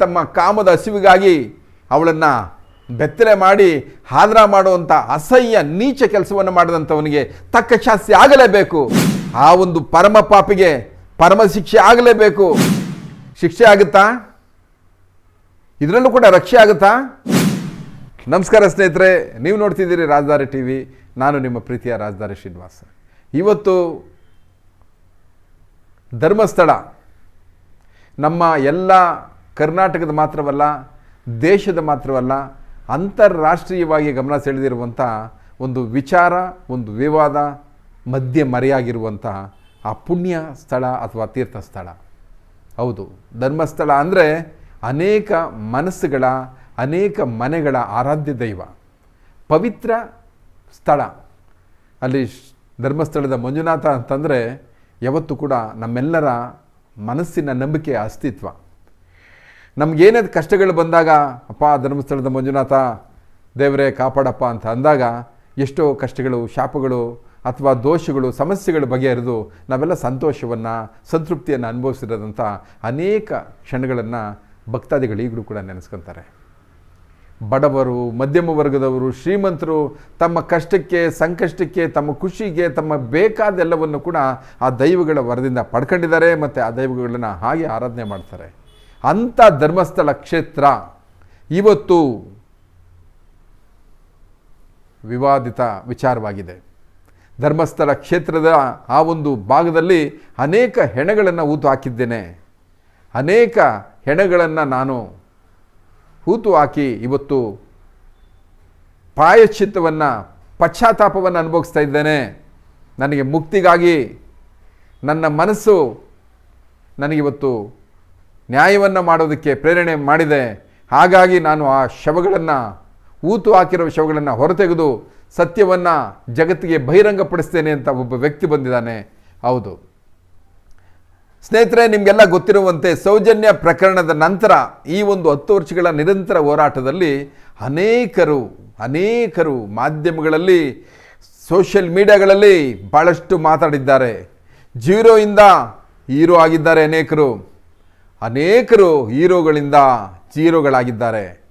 ತಮ್ಮ ಕಾಮದ ಹಸಿವಿಗಾಗಿ ಅವಳನ್ನು ಬೆತ್ತಲೆ ಮಾಡಿ ಹಾದ್ರ ಮಾಡುವಂಥ ಅಸಹ್ಯ ನೀಚ ಕೆಲಸವನ್ನು ಮಾಡಿದಂಥವನಿಗೆ ತಕ್ಕ ಶಾಸ್ತಿ ಆಗಲೇಬೇಕು. ಆ ಒಂದು ಪರಮ ಪಾಪಿಗೆ ಪರಮ ಶಿಕ್ಷೆ ಆಗಲೇಬೇಕು. ಶಿಕ್ಷೆ ಆಗುತ್ತಾ? ಇದರಲ್ಲೂ ಕೂಡ ರಕ್ಷೆ ಆಗುತ್ತಾ? ನಮಸ್ಕಾರ ಸ್ನೇಹಿತರೆ, ನೀವು ನೋಡ್ತಿದ್ದೀರಿ ರಾಜಧಾರಿ ಟಿ ವಿ ನಾನು ನಿಮ್ಮ ಪ್ರೀತಿಯ ರಾಜಧಾರಿ ಶ್ರೀನಿವಾಸ. ಇವತ್ತು ಧರ್ಮಸ್ಥಳ. ನಮ್ಮ ಎಲ್ಲ ಕರ್ನಾಟಕದ ಮಾತ್ರವಲ್ಲ, ದೇಶದ ಮಾತ್ರವಲ್ಲ, ಅಂತಾರಾಷ್ಟ್ರೀಯವಾಗಿ ಗಮನ ಸೆಳೆದಿರುವಂಥ ಒಂದು ವಿಚಾರ, ಒಂದು ವಿವಾದ ಮಧ್ಯೆ ಮರೆಯಾಗಿರುವಂತಹ ಆ ಪುಣ್ಯ ಸ್ಥಳ ಅಥವಾ ತೀರ್ಥ ಸ್ಥಳ. ಹೌದು, ಧರ್ಮಸ್ಥಳ ಅಂದರೆ ಅನೇಕ ಮನಸ್ಸುಗಳ, ಅನೇಕ ಮನೆಗಳ ಆರಾಧ್ಯ ದೈವ. ಪವಿತ್ರ ಸ್ಥಳ. ಅಲ್ಲಿ ಧರ್ಮಸ್ಥಳದ ಮಂಜುನಾಥ ಅಂತಂದರೆ ಯಾವತ್ತೂ ಕೂಡ ನಮ್ಮೆಲ್ಲರ ಮನಸ್ಸಿನ ನಂಬಿಕೆಯ ಅಸ್ತಿತ್ವ. ನಮಗೇನೇ ಕಷ್ಟಗಳು ಬಂದಾಗ, ಅಪ್ಪ, ಧರ್ಮಸ್ಥಳದ ಮಂಜುನಾಥ, ದೇವರೇ ಕಾಪಾಡಪ್ಪ ಅಂತ ಅಂದಾಗ, ಎಷ್ಟೋ ಕಷ್ಟಗಳು, ಶಾಪಗಳು ಅಥವಾ ದೋಷಗಳು, ಸಮಸ್ಯೆಗಳು ಬಗೆಹರಿದು ನಾವೆಲ್ಲ ಸಂತೋಷವನ್ನು, ಸಂತೃಪ್ತಿಯನ್ನು ಅನುಭವಿಸಿರೋದಂಥ ಅನೇಕ ಕ್ಷಣಗಳನ್ನು ಭಕ್ತಾದಿಗಳು ಈಗಲೂ ಕೂಡ ನೆನೆಸ್ಕೊತಾರೆ. ಬಡವರು, ಮಧ್ಯಮ ವರ್ಗದವರು, ಶ್ರೀಮಂತರು ತಮ್ಮ ಕಷ್ಟಕ್ಕೆ, ಸಂಕಷ್ಟಕ್ಕೆ, ತಮ್ಮ ಖುಷಿಗೆ, ತಮ್ಮ ಬೇಕಾದೆಲ್ಲವನ್ನು ಕೂಡ ಆ ದೈವಗಳ ವರದಿಂದ ಪಡ್ಕೊಂಡಿದ್ದಾರೆ, ಮತ್ತು ಆ ದೈವಗಳನ್ನು ಹಾಗೆ ಆರಾಧನೆ ಮಾಡ್ತಾರೆ. ಅಂಥ ಧರ್ಮಸ್ಥಳ ಕ್ಷೇತ್ರ ಇವತ್ತು ವಿವಾದಿತ ವಿಚಾರವಾಗಿದೆ. ಧರ್ಮಸ್ಥಳ ಕ್ಷೇತ್ರದ ಆ ಒಂದು ಭಾಗದಲ್ಲಿ ಅನೇಕ ಹೆಣಗಳನ್ನು ಹೂತು ಹಾಕಿದ್ದೇನೆ. ಅನೇಕ ಹೆಣಗಳನ್ನು ನಾನು ಹೂತು ಹಾಕಿ ಇವತ್ತು ಪ್ರಾಯಶ್ಚಿತ್ತವನ್ನು, ಪಶ್ಚಾತ್ತಾಪವನ್ನು ಅನುಭವಿಸ್ತಾ ಇದ್ದೇನೆ. ನನಗೆ ಮುಕ್ತಿಗಾಗಿ ನನ್ನ ಮನಸ್ಸು ನನಗಿವತ್ತು ನ್ಯಾಯವನ್ನು ಮಾಡೋದಕ್ಕೆ ಪ್ರೇರಣೆ ಮಾಡಿದೆ. ಹಾಗಾಗಿ ನಾನು ಆ ಶವಗಳನ್ನು, ಊತು ಹಾಕಿರೋ ಶವಗಳನ್ನು ಹೊರತೆಗೆದು ಸತ್ಯವನ್ನು ಜಗತ್ತಿಗೆ ಬಹಿರಂಗಪಡಿಸ್ತೇನೆ ಅಂತ ಒಬ್ಬ ವ್ಯಕ್ತಿ ಬಂದಿದ್ದಾನೆ. ಹೌದು. ಸ್ನೇಹಿತರೆ, ನಿಮಗೆಲ್ಲ ಗೊತ್ತಿರುವಂತೆ ಸೌಜನ್ಯ ಪ್ರಕರಣದ ನಂತರ ಈ ಒಂದು ಹತ್ತು ವರ್ಷಗಳ ನಿರಂತರ ಹೋರಾಟದಲ್ಲಿ ಅನೇಕರು ಅನೇಕರು ಮಾಧ್ಯಮಗಳಲ್ಲಿ ಸೋಷಿಯಲ್ ಮೀಡಿಯಾಗಳಲ್ಲಿ ಭಾಳಷ್ಟು ಮಾತಾಡಿದ್ದಾರೆ. ಜೀರೋಯಿಂದ ಹೀರೋ ಆಗಿದ್ದಾರೆ ಅನೇಕರು. ಅನೇಕರು ಹೀರೋಗಳಿಂದ ಜೀರೋಗಳಾಗಿದ್ದಾರೆ.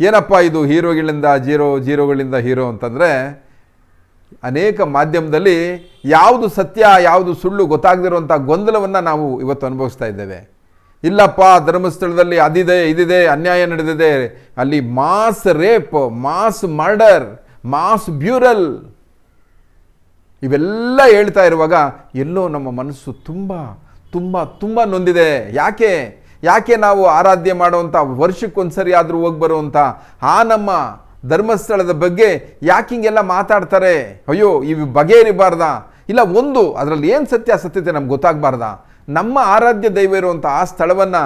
ಏನಪ್ಪ ಇದು ಹೀರೋಗಳಿಂದ ಜೀರೋ, ಜೀರೋಗಳಿಂದ ಹೀರೋ ಅಂತಂದರೆ, ಅನೇಕ ಮಾಧ್ಯಮದಲ್ಲಿ ಯಾವುದು ಸತ್ಯ, ಯಾವುದು ಸುಳ್ಳು ಗೊತ್ತಾಗದಿರುವಂಥ ಗೊಂದಲವನ್ನು ನಾವು ಇವತ್ತು ಅನುಭವಿಸ್ತಾ ಇದ್ದೇವೆ. ಇಲ್ಲಪ್ಪ, ಧರ್ಮಸ್ಥಳದಲ್ಲಿ ಅದಿದೆ, ಇದಿದೆ, ಅನ್ಯಾಯ ನಡೆದಿದೆ. ಅಲ್ಲಿ mass rape, mass murder, mass burial. ಇವೆಲ್ಲ ಹೇಳ್ತಾ ಇರುವಾಗ ಎಲ್ಲೋ ನಮ್ಮ ಮನಸ್ಸು ತುಂಬ ತುಂಬ ತುಂಬ ನೊಂದಿದೆ. ಯಾಕೆ? ಯಾಕೆ ನಾವು ಆರಾಧ್ಯ ಮಾಡುವಂಥ ವರ್ಷಕ್ಕೊಂದ್ಸರಿ ಆದರೂ ಹೋಗಿ ಬರುವಂಥ ಆ ನಮ್ಮ ಧರ್ಮಸ್ಥಳದ ಬಗ್ಗೆ ಯಾಕೆ ಹಿಂಗೆಲ್ಲ ಮಾತಾಡ್ತಾರೆ? ಅಯ್ಯೋ ಇವು ಬಗೆಹರಿಬಾರ್ದ ಇಲ್ಲ, ಒಂದು, ಅದರಲ್ಲಿ ಏನು ಸತ್ಯ ಸತ್ಯತೆ ನಮ್ಗೆ ಗೊತ್ತಾಗಬಾರ್ದ? ನಮ್ಮ ಆರಾಧ್ಯ ದೈವ ಇರುವಂಥ ಆ ಸ್ಥಳವನ್ನು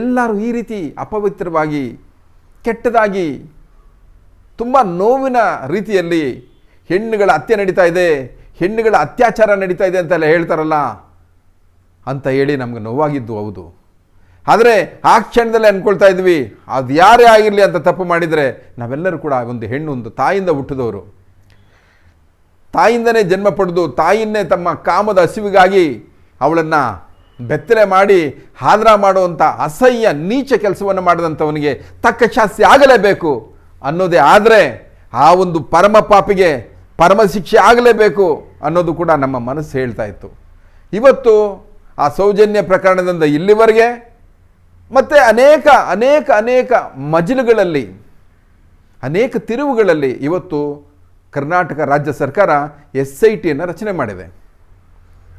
ಎಲ್ಲರೂ ಈ ರೀತಿ ಅಪವಿತ್ರವಾಗಿ, ಕೆಟ್ಟದಾಗಿ, ತುಂಬ ನೋವಿನ ರೀತಿಯಲ್ಲಿ ಹೆಣ್ಣುಗಳ ಹತ್ಯೆ ನಡೀತಾ ಇದೆ. ಹೆಣ್ಣುಗಳ ಅತ್ಯಾಚಾರ ನಡೀತಾ ಇದೆ ಅಂತೆಲ್ಲ ಹೇಳ್ತಾರಲ್ಲ. ಅಂತ ಹೇಳಿ ನಮ್ಗೆ ನೋವಾಗಿದ್ದು ಹೌದು. ಆದರೆ ಆ ಕ್ಷಣದಲ್ಲಿ ಅಂದ್ಕೊಳ್ತಾ ಇದ್ವಿ, ಅದು ಯಾರೇ ಆಗಿರಲಿ ಅಂತ ತಪ್ಪು ಮಾಡಿದರೆ ನಾವೆಲ್ಲರೂ ಕೂಡ ಒಂದು ಹೆಣ್ಣು, ಒಂದು ತಾಯಿಂದ ಹುಟ್ಟಿದವರು. ತಾಯಿಂದನೇ ಜನ್ಮ ಪಡೆದು ತಾಯಿಯನ್ನೇ ತಮ್ಮ ಕಾಮದ ಹಸಿವಿಗಾಗಿ ಅವಳನ್ನು ಬೆತ್ತಲೆ ಮಾಡಿ ಹಾದ್ರ ಮಾಡುವಂಥ ಅಸಹ್ಯ, ನೀಚ ಕೆಲಸವನ್ನು ಮಾಡಿದಂಥವನಿಗೆ ತಕ್ಕ ಶಾಸ್ತಿ ಆಗಲೇಬೇಕು ಅನ್ನೋದೇ ಆದರೆ ಆ ಒಂದು ಪರಮ ಪಾಪಿಗೆ ಪರಮ ಶಿಕ್ಷೆ ಆಗಲೇಬೇಕು ಅನ್ನೋದು ಕೂಡ ನಮ್ಮ ಮನಸ್ಸು ಹೇಳ್ತಾ ಇತ್ತು. ಇವತ್ತು ಆ ಸೌಜನ್ಯ ಪ್ರಕರಣದಿಂದ ಇಲ್ಲಿವರೆಗೆ ಮತ್ತು ಅನೇಕ ಅನೇಕ ಅನೇಕ ಮಜಲುಗಳಲ್ಲಿ, ಅನೇಕ ತಿರುವುಗಳಲ್ಲಿ ಇವತ್ತು ಕರ್ನಾಟಕ ರಾಜ್ಯ ಸರ್ಕಾರ ಎಸ್ ಐ ಟಿಯನ್ನು ರಚನೆ ಮಾಡಿದೆ.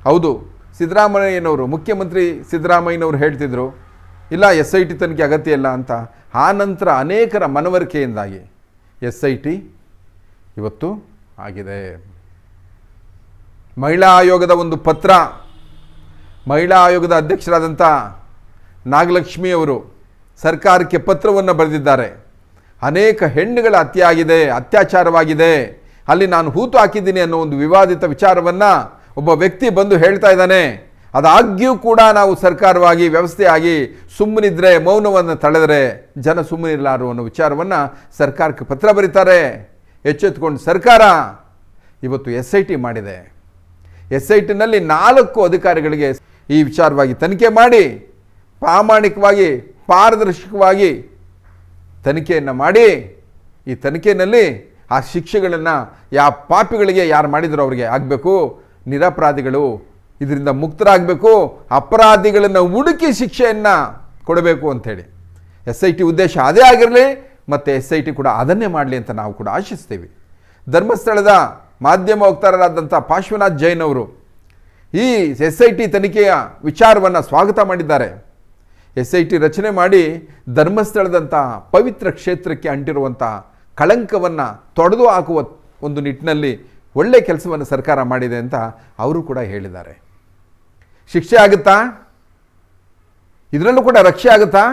ಹೌದು, ಸಿದ್ದರಾಮಯ್ಯನವರು, ಮುಖ್ಯಮಂತ್ರಿ ಸಿದ್ದರಾಮಯ್ಯನವರು ಹೇಳ್ತಿದ್ರು, ಇಲ್ಲ, ಎಸ್ ಐ ಟಿ ತನಿಖೆ ಅಗತ್ಯ ಇಲ್ಲ ಅಂತ. ಆ ನಂತರ ಅನೇಕರ ಮನವರಿಕೆಯಿಂದಾಗಿ ಎಸ್ ಐ ಟಿ ಇವತ್ತು ಆಗಿದೆ. ಮಹಿಳಾ ಆಯೋಗದ ಒಂದು ಪತ್ರ ಮಹಿಳಾ ಆಯೋಗದ ಅಧ್ಯಕ್ಷರಾದಂಥ ನಾಗಲಕ್ಷ್ಮಿ ಅವರು ಸರ್ಕಾರಕ್ಕೆ ಪತ್ರವನ್ನು ಬರೆದಿದ್ದಾರೆ. ಅನೇಕ ಹೆಣ್ಣುಗಳ ಹತ್ಯೆ ಆಗಿದೆ ಅತ್ಯಾಚಾರವಾಗಿದೆ. ಅಲ್ಲಿ ನಾನು ಹೂತು ಹಾಕಿದ್ದೀನಿ ಅನ್ನೋ ಒಂದು ವಿವಾದಿತ ವಿಚಾರವನ್ನು ಒಬ್ಬ ವ್ಯಕ್ತಿ ಬಂದು ಹೇಳ್ತಾ ಇದ್ದಾನೆ. ಅದಾಗ್ಯೂ ಕೂಡ ನಾವು ಸರ್ಕಾರವಾಗಿ, ವ್ಯವಸ್ಥೆಯಾಗಿ ಸುಮ್ಮನಿದ್ರೆ, ಮೌನವನ್ನು ತಳೆದರೆ ಜನ ಸುಮ್ಮನಿರಲಾರು ಅನ್ನೋ ವಿಚಾರವನ್ನು ಸರ್ಕಾರಕ್ಕೆ ಪತ್ರ ಬರೀತಾರೆ. ಎಚ್ಚೆತ್ತುಕೊಂಡು ಸರ್ಕಾರ ಇವತ್ತು ಎಸ್ ಐ ಟಿ ಮಾಡಿದೆ. ಎಸ್ ಐ ಟಿನಲ್ಲಿ ನಾಲ್ಕು ಅಧಿಕಾರಿಗಳಿಗೆ ಈ ವಿಚಾರವಾಗಿ ತನಿಖೆ ಮಾಡಿ, ಪ್ರಾಮಾಣಿಕವಾಗಿ, ಪಾರದರ್ಶಕವಾಗಿ ತನಿಖೆಯನ್ನು ಮಾಡಿ, ಈ ತನಿಖೆಯಲ್ಲಿ ಆ ಶಿಕ್ಷೆಗಳನ್ನು ಯಾವ ಪಾಪಿಗಳಿಗೆ ಯಾರು ಮಾಡಿದರೂ ಅವರಿಗೆ ಆಗಬೇಕು, ನಿರಪರಾಧಿಗಳು ಇದರಿಂದ ಮುಕ್ತರಾಗಬೇಕು, ಅಪರಾಧಿಗಳನ್ನು ಹುಡುಕಿ ಶಿಕ್ಷೆಯನ್ನು ಕೊಡಬೇಕು ಅಂಥೇಳಿ. ಎಸ್ ಐ ಟಿ ಉದ್ದೇಶ ಅದೇ ಆಗಿರಲಿ, ಮತ್ತು ಎಸ್ ಐ ಟಿ ಕೂಡ ಅದನ್ನೇ ಮಾಡಲಿ ಅಂತ ನಾವು ಕೂಡ ಆಶಿಸ್ತೀವಿ. ಧರ್ಮಸ್ಥಳದ ಮಾಧ್ಯಮ ವಕ್ತಾರರಾದಂಥ ಪಾಶ್ವನಾಥ್ ಜೈನ್ ಅವರು ಈ ಎಸ್ ಐ ಟಿ ತನಿಖೆಯ ವಿಚಾರವನ್ನು ಸ್ವಾಗತ ಮಾಡಿದ್ದಾರೆ. ಎಸ್ ಐ ಟಿ ರಚನೆ ಮಾಡಿ ಧರ್ಮಸ್ಥಳದಂಥ ಪವಿತ್ರ ಕ್ಷೇತ್ರಕ್ಕೆ ಅಂಟಿರುವಂಥ ಕಳಂಕವನ್ನು ತೊಡೆದು ಹಾಕುವ ಒಂದು ನಿಟ್ಟಿನಲ್ಲಿ ಒಳ್ಳೆಯ ಕೆಲಸವನ್ನು ಸರ್ಕಾರ ಮಾಡಿದೆ ಅಂತ ಅವರು ಕೂಡ ಹೇಳಿದ್ದಾರೆ. ಶಿಕ್ಷೆ ಆಗುತ್ತಾ? ಇದರಲ್ಲೂ ಕೂಡ ರಕ್ಷೆ ಆಗುತ್ತಾ?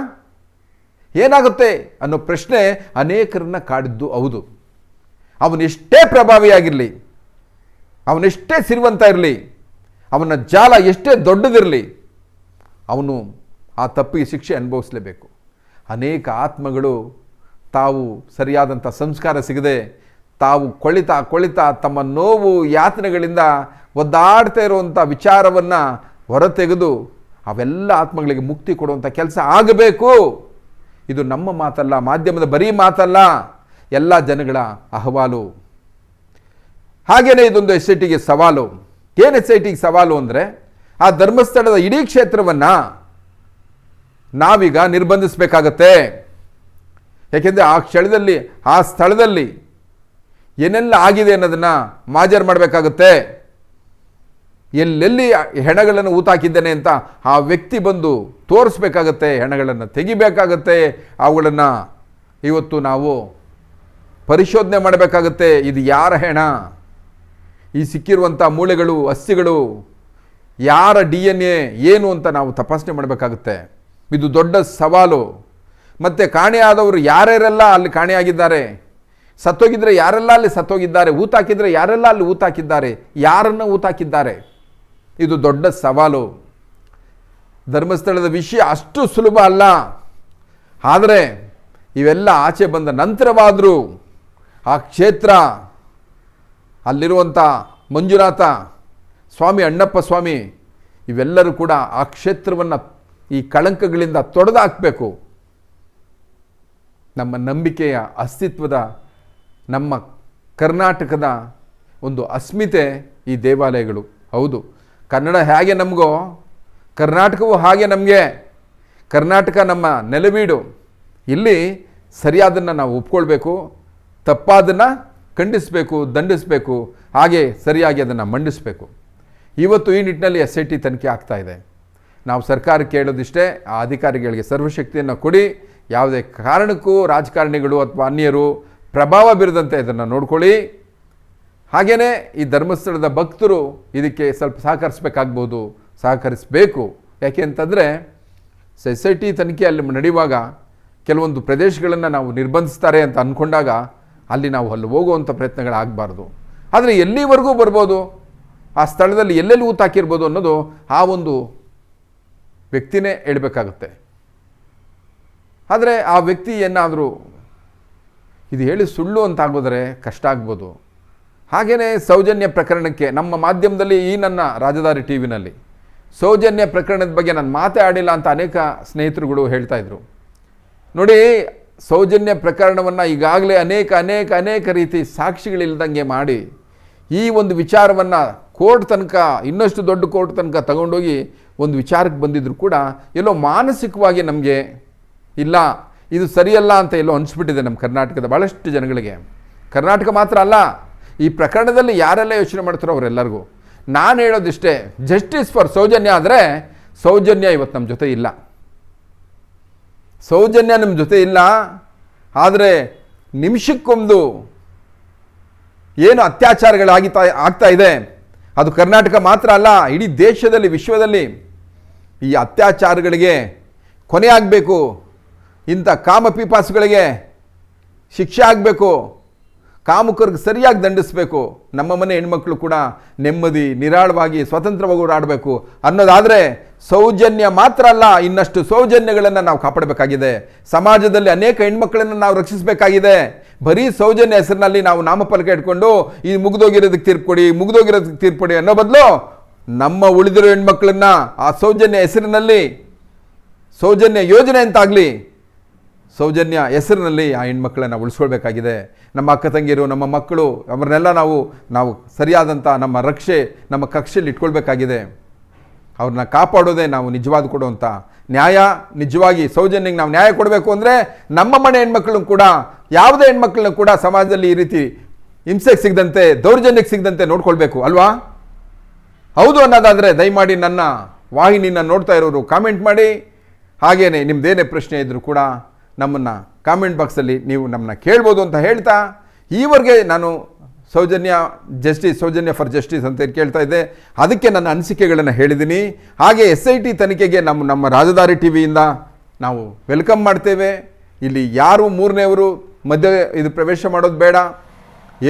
ಏನಾಗುತ್ತೆ ಅನ್ನೋ ಪ್ರಶ್ನೆ ಅನೇಕರನ್ನ ಕಾಡಿದ್ದು ಹೌದು. ಅವನೆಷ್ಟೇ ಪ್ರಭಾವಿಯಾಗಿರಲಿ, ಅವನೆಷ್ಟೇ ಸಿರಿವಂತ ಇರಲಿ ಅವನ ಜಾಲ ಎಷ್ಟೇ ದೊಡ್ಡದಿರಲಿ, ಅವನು ಆ ತಪ್ಪಿಗೆ ಶಿಕ್ಷೆ ಅನುಭವಿಸಲೇಬೇಕು. ಅನೇಕ ಆತ್ಮಗಳು ತಾವು ಸರಿಯಾದಂಥ ಸಂಸ್ಕಾರ ಸಿಗದೆ, ತಾವು ಕೊಳಿತಾ ಕೊಳಿತಾ ತಮ್ಮ ನೋವು ಯಾತನೆಗಳಿಂದ ಒದ್ದಾಡ್ತಾ ಇರುವಂಥ ವಿಚಾರವನ್ನು ಹೊರತೆಗೆದು ಅವೆಲ್ಲ ಆತ್ಮಗಳಿಗೆ ಮುಕ್ತಿ ಕೊಡುವಂಥ ಕೆಲಸ ಆಗಬೇಕು. ಇದು ನಮ್ಮ ಮಾತಲ್ಲ, ಮಾಧ್ಯಮದ ಬರೀ ಮಾತಲ್ಲ, ಎಲ್ಲ ಜನಗಳ ಅಹವಾಲು. ಹಾಗೆಯೇ ಇದೊಂದು ಎಸ್ ಸವಾಲು. ಏನು ಎಸ್ ಐ ಟಿಗೆ ಸವಾಲು ಅಂದರೆ ಆ ಧರ್ಮಸ್ಥಳದ ಇಡೀ ಕ್ಷೇತ್ರವನ್ನು ನಾವೀಗ ನಿರ್ಬಂಧಿಸಬೇಕಾಗತ್ತೆ. ಯಾಕೆಂದರೆ ಆ ಕ್ಷಣದಲ್ಲಿ, ಆ ಸ್ಥಳದಲ್ಲಿ ಏನೆಲ್ಲ ಆಗಿದೆ ಅನ್ನೋದನ್ನು ಮಾಜರ್ ಮಾಡಬೇಕಾಗುತ್ತೆ. ಎಲ್ಲೆಲ್ಲಿ ಹೆಣಗಳನ್ನು ಊತಾಕಿದ್ದೇನೆ ಅಂತ ಆ ವ್ಯಕ್ತಿ ಬಂದು ತೋರಿಸ್ಬೇಕಾಗತ್ತೆ, ಹೆಣಗಳನ್ನು ತೆಗಿಬೇಕಾಗತ್ತೆ, ಅವುಗಳನ್ನು ಇವತ್ತು ನಾವು ಪರಿಶೋಧನೆ ಮಾಡಬೇಕಾಗತ್ತೆ, ಇದು ಯಾರ ಹೆಣ? ಈ ಸಿಕ್ಕಿರುವಂಥ ಮೂಳೆಗಳು ಅಸ್ಥಿಗಳು ಯಾರ ಡಿ ಎನ್ ಎ ಏನು ಅಂತ ನಾವು ತಪಾಸಣೆ ಮಾಡಬೇಕಾಗುತ್ತೆ? ಇದು ದೊಡ್ಡ ಸವಾಲು. ಮತ್ತು ಕಾಣೆಯಾದವರು ಯಾರ್ಯಾರೆಲ್ಲ ಅಲ್ಲಿ ಕಾಣೆಯಾಗಿದ್ದಾರೆ ಸತ್ತೋಗಿದ್ರೆ ಯಾರೆಲ್ಲ ಅಲ್ಲಿ ಸತ್ತೋಗಿದ್ದಾರೆ? ಊತಾಕಿದ್ರೆ ಯಾರೆಲ್ಲ ಅಲ್ಲಿ ಊತಾಕಿದ್ದಾರೆ ಯಾರನ್ನು ಊತಾಕಿದ್ದಾರೆ ಇದು ದೊಡ್ಡ ಸವಾಲು. ಧರ್ಮಸ್ಥಳದ ವಿಷಯ ಅಷ್ಟು ಸುಲಭ ಅಲ್ಲ. ಆದರೆ ಇವೆಲ್ಲ ಆಚೆ ಬಂದ ನಂತರವಾದರೂ ಆ ಕ್ಷೇತ್ರ ಅಲ್ಲಿರುವಂಥ ಮಂಜುನಾಥ, ಸ್ವಾಮಿ ಅಣ್ಣಪ್ಪ ಸ್ವಾಮಿ, ಇವೆಲ್ಲರೂ ಕೂಡ ಆ ಕ್ಷೇತ್ರವನ್ನು ಈ ಕಳಂಕಗಳಿಂದ ತೊಡೆದು ಹಾಕಬೇಕು ನಮ್ಮ ನಂಬಿಕೆಯ ಅಸ್ತಿತ್ವದ, ನಮ್ಮ ಕರ್ನಾಟಕದ ಒಂದು ಅಸ್ಮಿತೆ ಈ ದೇವಾಲಯಗಳು. ಹೌದು. ಕನ್ನಡ ಹೇಗೆ ನಮಗೋ? ಕರ್ನಾಟಕವು ಹಾಗೆ ನಮಗೆ. ಕರ್ನಾಟಕ ನಮ್ಮ ನೆಲವೀಡು. ಇಲ್ಲಿ ಸರಿಯಾದನ್ನು ನಾವು ಒಪ್ಕೊಳ್ಬೇಕು. ತಪ್ಪಾದನ್ನು ಖಂಡಿಸಬೇಕು, ದಂಡಿಸಬೇಕು, ಹಾಗೆ ಸರಿಯಾಗಿ ಅದನ್ನು ಮಂಡಿಸಬೇಕು. ಇವತ್ತು ಈ ನಿಟ್ಟಿನಲ್ಲಿ ಎಸ್ ಐ ಟಿ ತನಿಖೆ ಆಗ್ತಾ ಇದೆ. ನಾವು ಸರ್ಕಾರ ಕೇಳೋದಿಷ್ಟೇ, ಆ ಅಧಿಕಾರಿಗಳಿಗೆ ಸರ್ವಶಕ್ತಿಯನ್ನು ಕೊಡಿ, ಯಾವುದೇ ಕಾರಣಕ್ಕೂ ರಾಜಕಾರಣಿಗಳು ಅಥವಾ ಅನ್ಯರು ಪ್ರಭಾವ ಬೀರದಂತೆ ಇದನ್ನು ನೋಡ್ಕೊಳ್ಳಿ. ಹಾಗೆಯೇ ಈ ಧರ್ಮಸ್ಥಳದ ಭಕ್ತರು ಇದಕ್ಕೆ ಸ್ವಲ್ಪ ಸಹಕರಿಸಬೇಕಾಗ್ಬೋದು, ಸಹಕರಿಸಬೇಕು. ಯಾಕೆ ಅಂತಂದರೆ ಸೊಸೈಟಿ ತನಿಖೆ ಅಲ್ಲಿ ನಡೆಯುವಾಗ ಕೆಲವೊಂದು ಪ್ರದೇಶಗಳನ್ನು ನಾವು ನಿರ್ಬಂಧಿಸ್ತಾರೆ ಅಂತ ಅಂದ್ಕೊಂಡಾಗ ಅಲ್ಲಿ ನಾವು ಅಲ್ಲಿ ಹೋಗುವಂಥ ಪ್ರಯತ್ನಗಳಾಗಬಾರ್ದು. ಆದರೆ ಎಲ್ಲಿವರೆಗೂ ಬರ್ಬೋದು? ಆ ಸ್ಥಳದಲ್ಲಿ ಎಲ್ಲೆಲ್ಲಿ ಊತಾಕಿರ್ಬೋದು ಅನ್ನೋದು ಆ ಒಂದು ವ್ಯಕ್ತಿನೇ ಹೇಳಬೇಕಾಗುತ್ತೆ. ಆದರೆ ಆ ವ್ಯಕ್ತಿ ಏನಾದರೂ ಇದು ಹೇಳಿ ಸುಳ್ಳು ಅಂತ ಆಗೋದ್ರೆ ಕಷ್ಟ ಆಗ್ಬೋದು. ಹಾಗೆಯೇ ಸೌಜನ್ಯ ಪ್ರಕರಣಕ್ಕೆ ನಮ್ಮ ಮಾಧ್ಯಮದಲ್ಲಿ ಈ ನನ್ನ ರಾಜಧಾನಿ ಟಿ ವಿನಲ್ಲಿ ಸೌಜನ್ಯ ಪ್ರಕರಣದ ಬಗ್ಗೆ ನಾನು ಮಾತೇ ಆಡಿಲ್ಲ ಅಂತ ಅನೇಕ ಸ್ನೇಹಿತರುಗಳು ಹೇಳ್ತಾ ಇದ್ರು. ನೋಡಿ ಸೌಜನ್ಯ ಪ್ರಕರಣವನ್ನು ಈಗಾಗಲೇ ಅನೇಕ ಅನೇಕ ಅನೇಕ ರೀತಿ ಸಾಕ್ಷಿಗಳಿಲ್ಲದಂಗೆ ಮಾಡಿ ಈ ಒಂದು ವಿಚಾರವನ್ನು ಕೋರ್ಟ್ ತನಕ, ಇನ್ನಷ್ಟು ದೊಡ್ಡ ಕೋರ್ಟ್ ತನಕ ತಗೊಂಡೋಗಿ ಒಂದು ವಿಚಾರಕ್ಕೆ ಬಂದಿದ್ರು ಕೂಡ ಎಲ್ಲೋ ಮಾನಸಿಕವಾಗಿ ನಮಗೆ ಇಲ್ಲ, ಇದು ಸರಿಯಲ್ಲ ಅಂತ ಎಲ್ಲೋ ಅನಿಸ್ಬಿಟ್ಟಿದೆ ನಮ್ಮ ಕರ್ನಾಟಕದ ಭಾಳಷ್ಟು ಜನಗಳಿಗೆ. ಕರ್ನಾಟಕ ಮಾತ್ರ ಅಲ್ಲ, ಈ ಪ್ರಕರಣದಲ್ಲಿ ಯಾರೆಲ್ಲ ಯೋಚನೆ ಮಾಡ್ತಾರೋ ಅವರೆಲ್ಲರಿಗೂ. ನಾನು ಹೇಳೋದಿಷ್ಟೇ ಜಸ್ಟಿಸ್ ಫಾರ್ ಸೌಜನ್ಯ ಆದರೆ ಸೌಜನ್ಯ ಇವತ್ತು ನಮ್ಮ ಜೊತೆ ಇಲ್ಲ. ಸೌಜನ್ಯ ನಿಮ್ಮ ಜೊತೆ ಇಲ್ಲ. ಆದರೆ ನಿಮಿಷಕ್ಕೊಂದು ಏನು ಅತ್ಯಾಚಾರಗಳಾಗಿತಾ ಆಗ್ತಾ ಇದೆ. ಅದು ಕರ್ನಾಟಕ ಮಾತ್ರ ಅಲ್ಲ, ಇಡೀ ದೇಶದಲ್ಲಿ, ವಿಶ್ವದಲ್ಲಿ ಈ ಅತ್ಯಾಚಾರಗಳಿಗೆ ಕೊನೆ ಆಗಬೇಕು. ಇಂಥ ಕಾಮಪಿಪಾಸುಗಳಿಗೆ ಶಿಕ್ಷೆ ಆಗಬೇಕು. ಕಾಮುಕರಿಗೆ ಸರಿಯಾಗಿ ದಂಡಿಸಬೇಕು. ನಮ್ಮ ಮನೆ ಹೆಣ್ಮಕ್ಳು ಕೂಡ ನೆಮ್ಮದಿ, ನಿರಾಳವಾಗಿ, ಸ್ವತಂತ್ರವಾಗಿ ಓಡಾಡಬೇಕು ಅನ್ನೋದಾದರೆ ಸೌಜನ್ಯ ಮಾತ್ರ ಅಲ್ಲ, ಇನ್ನಷ್ಟು ಸೌಜನ್ಯಗಳನ್ನು ನಾವು ಕಾಪಾಡಬೇಕಾಗಿದೆ. ಸಮಾಜದಲ್ಲಿ ಅನೇಕ ಹೆಣ್ಮಕ್ಳನ್ನು ನಾವು ರಕ್ಷಿಸಬೇಕಾಗಿದೆ. ಬರೀ ಸೌಜನ್ಯ ಹೆಸರಿನಲ್ಲಿ ನಾವು ನಾಮಫಲಕ ಇಟ್ಕೊಂಡು, ಈ ಮುಗಿದೋಗಿರೋದಕ್ಕೆ ತೀರ್ಪು ಮುಗಿದೋಗಿರೋದಕ್ಕೆ ತೀರ್ಪು ಅನ್ನೋ ಬದಲು, ನಮ್ಮ ಉಳಿದಿರೋ ಹೆಣ್ಮಕ್ಳನ್ನ ಆ ಸೌಜನ್ಯ ಹೆಸರಿನಲ್ಲಿ, ಸೌಜನ್ಯ ಯೋಜನೆ ಅಂತಾಗಲಿ, ಸೌಜನ್ಯ ಹೆಸರಿನಲ್ಲಿ ಆ ಹೆಣ್ಮಕ್ಳನ್ನು ಉಳಿಸ್ಕೊಳ್ಬೇಕಾಗಿದೆ. ನಮ್ಮ ಅಕ್ಕ ತಂಗಿಯರು, ನಮ್ಮ ಮಕ್ಕಳು, ಅವರನ್ನೆಲ್ಲ ನಾವು ನಾವು ಸರಿಯಾದಂಥ ನಮ್ಮ ರಕ್ಷೆ, ನಮ್ಮ ಕಕ್ಷೆಯಲ್ಲಿ ಇಟ್ಕೊಳ್ಬೇಕಾಗಿದೆ. ಅವ್ರನ್ನ ಕಾಪಾಡೋದೇ ನಾವು ನಿಜವಾದ ಕೊಡುವಂಥ ನ್ಯಾಯ. ನಿಜವಾಗಿ ಸೌಜನ್ಯಕ್ಕೆ ನಾವು ನ್ಯಾಯ ಕೊಡಬೇಕು ಅಂದರೆ ನಮ್ಮ ಮನೆ ಹೆಣ್ಮಕ್ಳನ್ನು ಕೂಡ, ಯಾವುದೇ ಹೆಣ್ಮಕ್ಳನ್ನ ಕೂಡ ಸಮಾಜದಲ್ಲಿ ಈ ರೀತಿ ಹಿಂಸೆಗೆ ಸಿಗದಂತೆ, ದೌರ್ಜನ್ಯಕ್ಕೆ ಸಿಗದಂತೆ ನೋಡ್ಕೊಳ್ಬೇಕು, ಅಲ್ವಾ? ಹೌದು ಅನ್ನೋದಾದರೆ ದಯಮಾಡಿ ನನ್ನ ವಾಹಿನಿನ ನೋಡ್ತಾ ಇರೋರು ಕಾಮೆಂಟ್ ಮಾಡಿ. ಹಾಗೆಯೇ ನಿಮ್ಮದೇನೇ ಪ್ರಶ್ನೆ ಇದ್ದರೂ ಕೂಡ ನಮ್ಮನ್ನು ಕಾಮೆಂಟ್ ಬಾಕ್ಸಲ್ಲಿ ನೀವು ನಮ್ಮನ್ನ ಕೇಳ್ಬೋದು ಅಂತ ಹೇಳ್ತಾ, ಈವರೆಗೆ ನಾನು Soujanya justice Soujanya for justice ಅಂತ ಕೇಳ್ತಾ ಇದ್ದೆ. ಅದಕ್ಕೆ ನನ್ನ ಅನಿಸಿಕೆಗಳನ್ನು ಹೇಳಿದ್ದೀನಿ ಹಾಗೆ ಎಸ್ ಐ ಟಿ ತನಿಖೆಗೆ ನಮ್ಮ ನಮ್ಮ ರಾಜಧಾರಿ ಟಿ ವಿಯಿಂದ ನಾವು ವೆಲ್ಕಮ್ ಮಾಡ್ತೇವೆ. ಇಲ್ಲಿ ಯಾರು ಮೂರನೇವರು ಮಧ್ಯೆ ಇದು ಪ್ರವೇಶ ಮಾಡೋದು ಬೇಡ.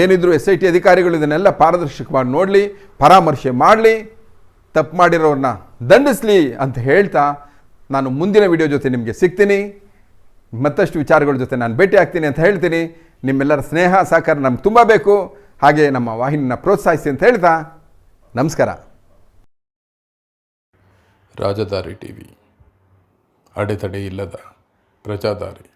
ಏನಿದ್ರು ಎಸ್ ಐ ಟಿ ಅಧಿಕಾರಿಗಳು ಇದನ್ನೆಲ್ಲ ಪಾರದರ್ಶಕವಾಗಿ ನೋಡಲಿ, ಪರಾಮರ್ಶೆ ಮಾಡಲಿ, ತಪ್ಪು ಮಾಡಿರೋರನ್ನ ದಂಡಿಸ್ಲಿ ಅಂತ ಹೇಳ್ತಾ ನಾನು ಮುಂದಿನ ವಿಡಿಯೋ ಜೊತೆ ನಿಮಗೆ ಸಿಗ್ತೀನಿ. ಮತ್ತಷ್ಟು ವಿಚಾರಗಳ ಜೊತೆ ನಾನು ಭೇಟಿ ಆಗ್ತೀನಿ ಅಂತ ಹೇಳ್ತೀನಿ. ನಿಮ್ಮೆಲ್ಲರ ಸ್ನೇಹ, ಸಹಕಾರ ನಮ್ಗೆ ತುಂಬ ಬೇಕು. ಹಾಗೆ ನಮ್ಮ ವಾಹಿನಿನ ಪ್ರೋತ್ಸಾಹಿಸಿ ಅಂತ ಹೇಳ್ತಾ ನಮಸ್ಕಾರ. ರಾಜದಾರಿ ಟಿವಿ. ಅಡೆತಡೆ ಇಲ್ಲದ ಪ್ರಜಾದಾರಿ.